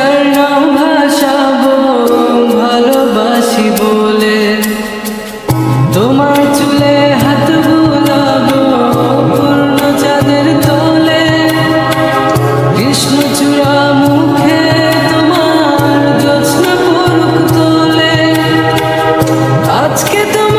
চরণ ভাসাব ভালোবাসি বলে। তোমার চুলে হাত বুলাব পূর্ণ চাঁদের তলে। কৃষ্ণ চূড়া মুখে তোমার যত্ন পড়ুক তোলে। আজকে তোমার